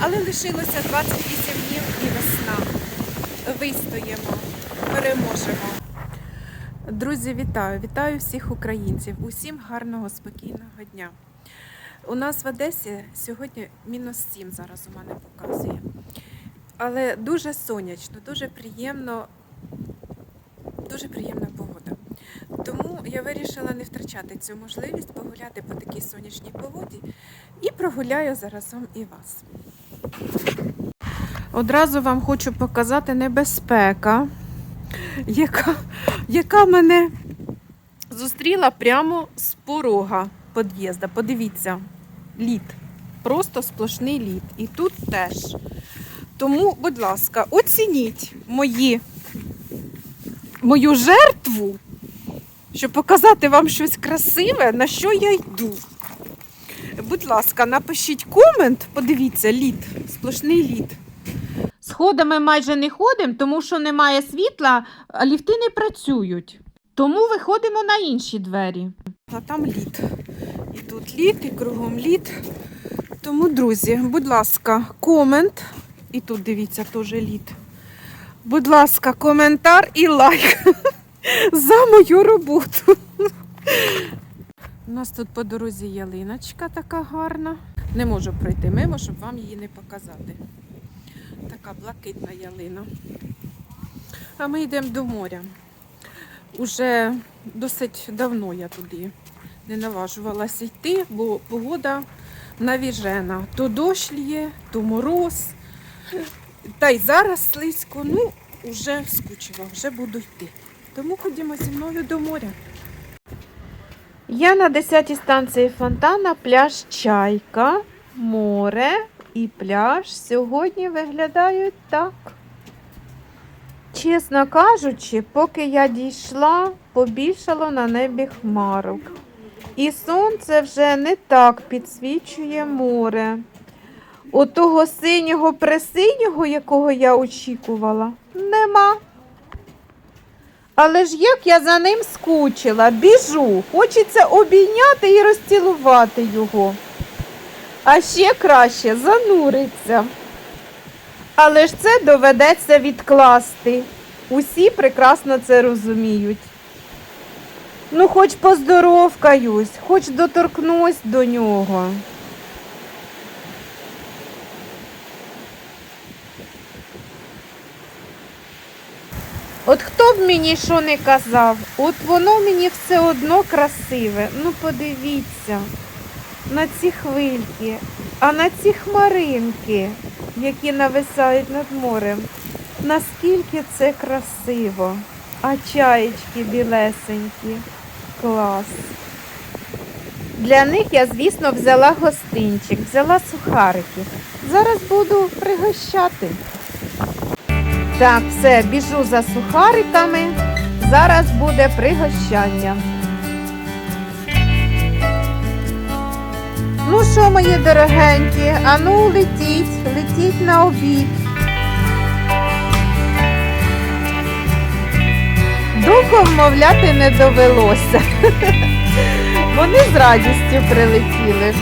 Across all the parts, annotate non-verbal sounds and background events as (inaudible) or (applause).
Але лишилося 28 днів і весна. Вистоїмо, переможемо. Друзі, вітаю! Вітаю всіх українців. Усім гарного, спокійного дня. У нас в Одесі сьогодні мінус 7 зараз у мене показує. Але дуже сонячно, дуже приємно, дуже приємна погода. Тому я вирішила не втрачати цю можливість погуляти по такій сонячній погоді і прогуляю заразом і вас. Одразу вам хочу показати небезпека, яка, яка мене зустріла прямо з порога під'їзду. Подивіться, лід. Просто сплошний лід. І тут теж. Тому, будь ласка, оцініть мої, мою жертву, щоб показати вам щось красиве, на що я йду. Будь ласка, напишіть комент, подивіться, лід, сплошний лід. Сходами майже не ходимо, тому що немає світла, а ліфти не працюють. Тому виходимо на інші двері. А там лід. І тут лід, і кругом лід. Тому, друзі, будь ласка, комент. І тут дивіться теж лід. Будь ласка, коментар і лайк (laughs) за мою роботу. У нас тут по дорозі ялиночка така гарна. Не можу пройти мимо, щоб вам її не показати. Така блакитна ялина. А ми йдемо до моря. Уже досить давно я туди не наважувалася йти, бо погода навіжена. То дощ лє, то мороз. Та й зараз слизько, ну, вже скучила, вже буду йти. Тому ходімо зі мною до моря. Я на 10-й станції фонтана, пляж Чайка, море і пляж сьогодні виглядають так. Чесно кажучи, поки я дійшла, побільшало на небі хмарок. І сонце вже не так підсвічує море. Отого синього пресинього, якого я очікувала, нема. Але ж як я за ним скучила, біжу, хочеться обійняти і розцілувати його. А ще краще зануриться. Але ж це доведеться відкласти. Усі прекрасно це розуміють. Ну, хоч поздоровкаюсь, хоч доторкнусь до нього. От хто б мені що не казав, от воно мені все одно красиве. Ну подивіться на ці хвильки, а на ці хмаринки, які нависають над морем. Наскільки це красиво. А чаєчки білесенькі. Клас. Для них я, звісно, взяла гостинчик, взяла сухарики. Зараз буду пригощати. Так, все, біжу за сухариками. Зараз буде пригощання. Ну що, мої дорогенькі, ану летіть, летіть на обід. Довго вмовляти не довелося. (laughs) Вони з радістю прилетіли.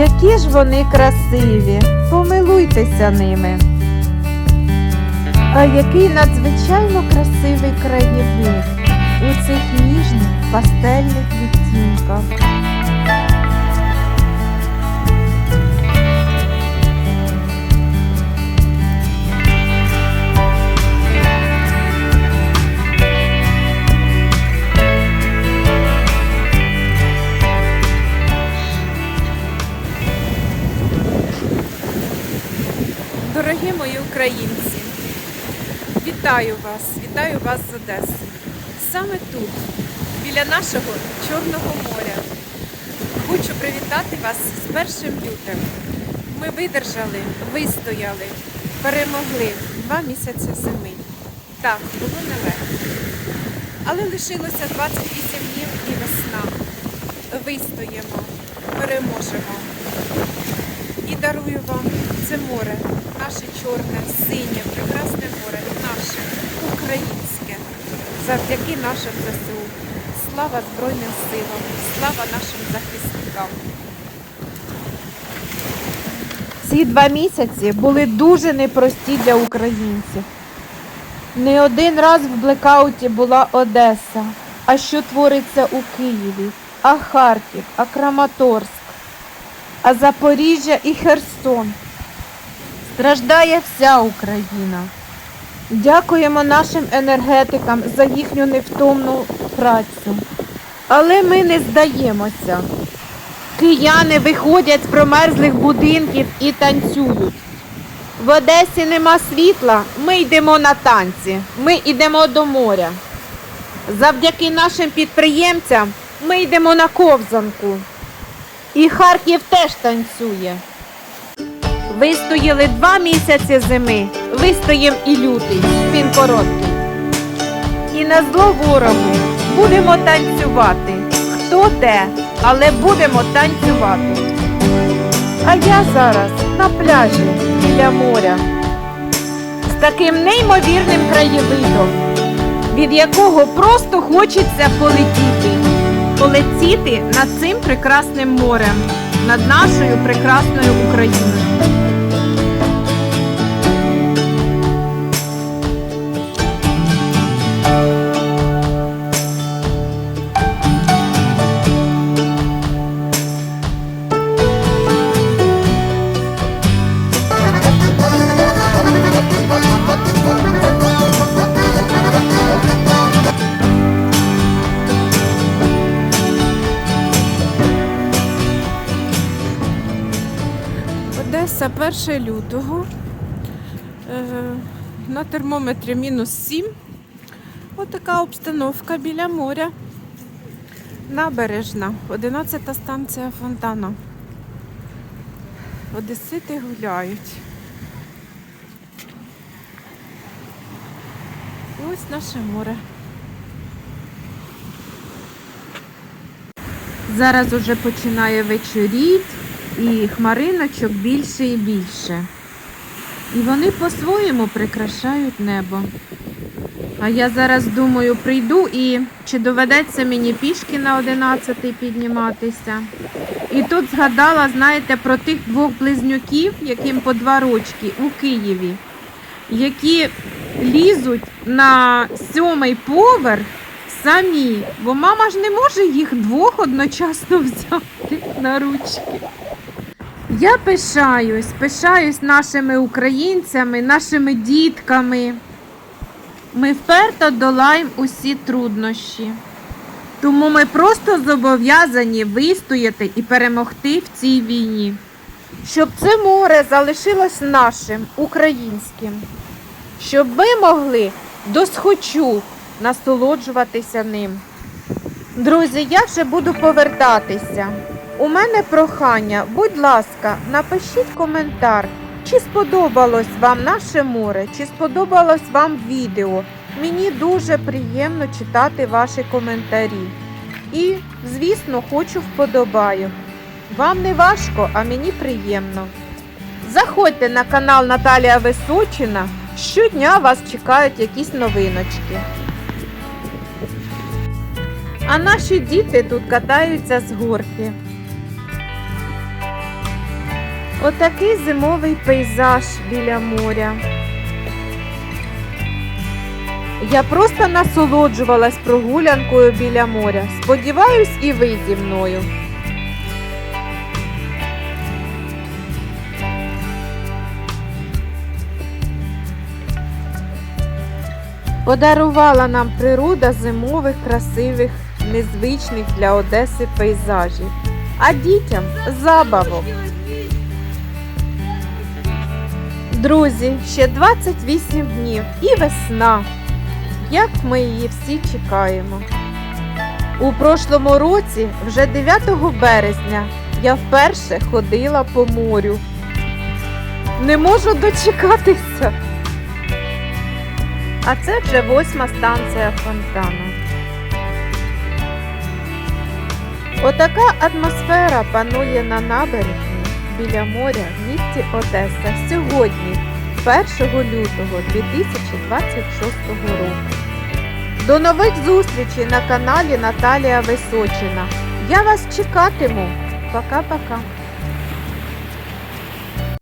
Які ж вони красиві, помилуйтеся ними. А який надзвичайно красивий краєвид у цих ніжних пастельних відтінках. Дорогі мої українці, вітаю вас, вітаю вас з Одеси. Саме тут, біля нашого Чорного моря. Хочу привітати вас з першим лютим. Ми видержали, вистояли, перемогли два місяці зими. Так, було нелегко. Але лишилося 28 днів і весна. Вистоїмо, переможемо. Дякую вам. Це море, наше чорне, синє, прекрасне море, наше українське. Завдяки нашим ЗСУ. Слава Збройним силам, слава нашим захисникам. Ці два місяці були дуже непрості для українців. Не один раз в блекауті була Одеса, а що твориться у Києві, а Харків, а Краматорськ, а Запоріжжя і Херсон. Страждає вся Україна. Дякуємо нашим енергетикам за їхню невтомну працю. Але ми не здаємося. Кияни виходять з промерзлих будинків і танцюють. В Одесі нема світла, ми йдемо на танці, ми йдемо до моря. Завдяки нашим підприємцям ми йдемо на ковзанку. І Харків теж танцює. Вистояли два місяці зими, вистоїм і лютий, він короткий. І на зло ворогу будемо танцювати. Хто де, але будемо танцювати. А я зараз на пляжі біля моря з таким неймовірним краєвидом, від якого просто хочеться полетіти. Полетіти над цим прекрасним морем, над нашою прекрасною Україною. 1 лютого. Е, На термометрі мінус 7. Отака обстановка біля моря. Набережна. 11 станція фонтана. Одесити гуляють. І ось наше море. Зараз уже починає вечоріть, і хмариночок більше і більше. І вони по-своєму прикрашають небо. А я зараз думаю, прийду і чи доведеться мені пішки на 11 підніматися. І тут згадала, знаєте, про тих двох близнюків, яким по два рочки у Києві, які лізуть на сьомий поверх самі, бо мама ж не може їх двох одночасно (laughs) взяти на ручки. Я пишаюсь, пишаюсь нашими українцями, нашими дітками. Ми вперто долаємо усі труднощі. Тому ми просто зобов'язані вистояти і перемогти в цій війні. Щоб це море залишилось нашим, українським. Щоб ми могли досхочу насолоджуватися ним. Друзі, я вже буду повертатися. У мене прохання, будь ласка, напишіть коментар, чи сподобалось вам наше море, чи сподобалось вам відео. Мені дуже приємно читати ваші коментарі. І, звісно, хочу вподобаю. Вам не важко, а мені приємно. Заходьте на канал Наталія Височина. Щодня вас чекають якісь новиночки. А наші діти тут катаються з горки. Отакий зимовий пейзаж біля моря. Я просто насолоджувалась прогулянкою біля моря. Сподіваюсь, і ви зі мною. Подарувала нам природа зимових, красивих, незвичних для Одеси пейзажів, а дітям забавок. Друзі, ще 28 днів і весна. Як ми її всі чекаємо. У прошлому році, вже 9 березня, я вперше ходила по морю. Не можу дочекатися. А це вже восьма станція фонтану. Отака атмосфера панує на набережні біля моря в місті Одеса сьогодні, 1 лютого 2026 року. До нових зустрічей на каналі Наталія Височина. Я вас чекатиму. Пока-пока.